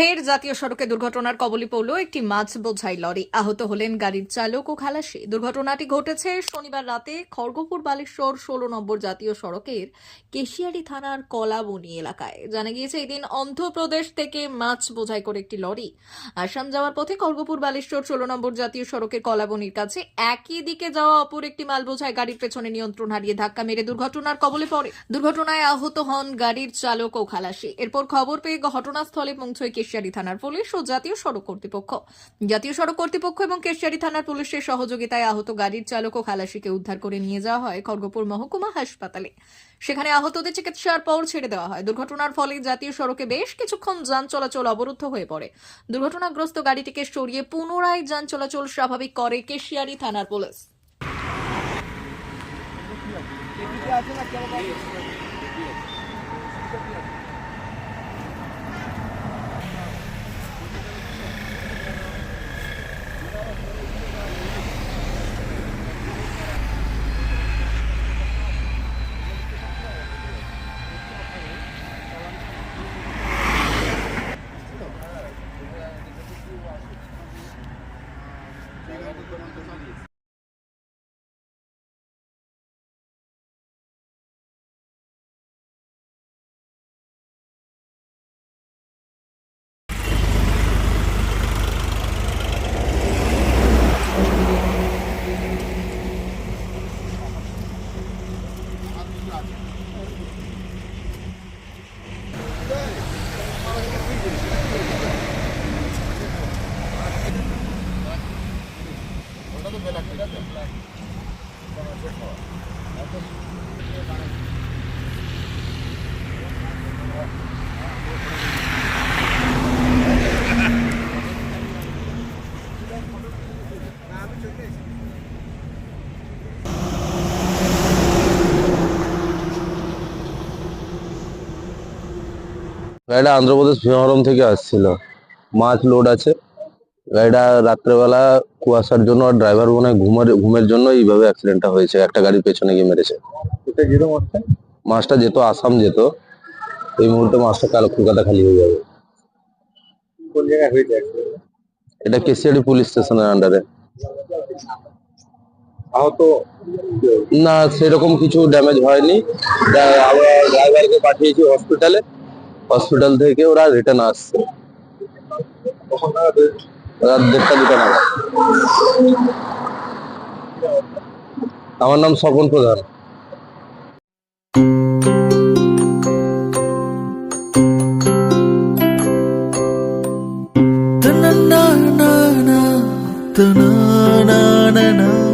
ফের জাতীয় সড়কে দুর্ঘটনার কবলে পড়ল একটি মাছ বোঝাই লরি। আহত হলেন গাড়ির চালক ও খালাসি। দুর্ঘটনাটি ঘটেছে শনিবার রাতে খড়গপুর বালেশ্বর ষোলো নম্বর জাতীয় সড়কের কেশিয়ারি থানার কলাবনি এলাকায়। জানা গিয়েছে, এদিন অন্ধ্রপ্রদেশ থেকে মাছ বোঝাই করে একটি লরি। আসাম যাওয়ার পথে খড়গপুর বালেশ্বর ষোলো নম্বর জাতীয় সড়কের কলাবনির কাছে একই দিকে যাওয়া অপর একটি মাল বোঝাই গাড়ির পেছনে নিয়ন্ত্রণ হারিয়ে ধাক্কা মেরে দুর্ঘটনার কবলে পড়ে। দুর্ঘটনায় আহত হন গাড়ির চালক ও খালাসি। এরপর খবর পেয়ে ঘটনাস্থলে পৌঁছয় কেশিয়ারি থানার পুলিশ ও জাতীয় সড়ক কর্তৃপক্ষ। জাতীয় সড়ক কর্তৃপক্ষ এবং কেশিয়ারি থানার পুলিশের সহযোগিতায় আহত গাড়ির চালক ও খালাসিকে উদ্ধার করে নিয়ে যাওয়া হয় খড়গপুর মহকুমা হাসপাতালে। সেখানে আহতদের চিকিৎসার পর ছেড়ে দেওয়া হয়। দুর্ঘটনার ফলে জাতীয় সড়কে বেশ কিছুক্ষণ যান চলাচল অবরুদ্ধ হয়ে পড়ে। দুর্ঘটনাগ্রস্ত গাড়িটিকে সরিয়ে পুনরায় যান চলাচল স্বাভাবিক করে কেশিয়ারি থানার পুলিশ। por uma pessoa গাড়িটা অন্ধ্রপ্রদেশ ভীমহরম থেকে আসছিল। মাছ লোড আছে। গাড়িটা রাত্রেবেলা কুয়াশার জন্য আর ড্রাইভার মনে হয় ঘুমের ঘুমের জন্য এইভাবে অ্যাক্সিডেন্টটা হয়েছে। একটা গাড়ির পেছনে গিয়ে মেরেছে। মাছটা যেত আসাম যেত। এই মুহূর্তে মাছটা কাল কলকাতা খালি হয়ে যাবে। কোন জায়গায় হয়েছে এটা কেসিয়াড়ি পুলিশ স্টেশনের আন্ডারে আহত? না সেরকম কিছু ড্যামেজ হয়নি। আমরা ড্রাইভারকে পাঠিয়েছি হসপিটালে হসপিটাল থেকে ওরা রিটার্ন আসছে? রাত দেড়টা দুটো নাগাদ আমার নাম স্বপন প্রধান Ta-na-na-na-na, ta-na-na-na-na.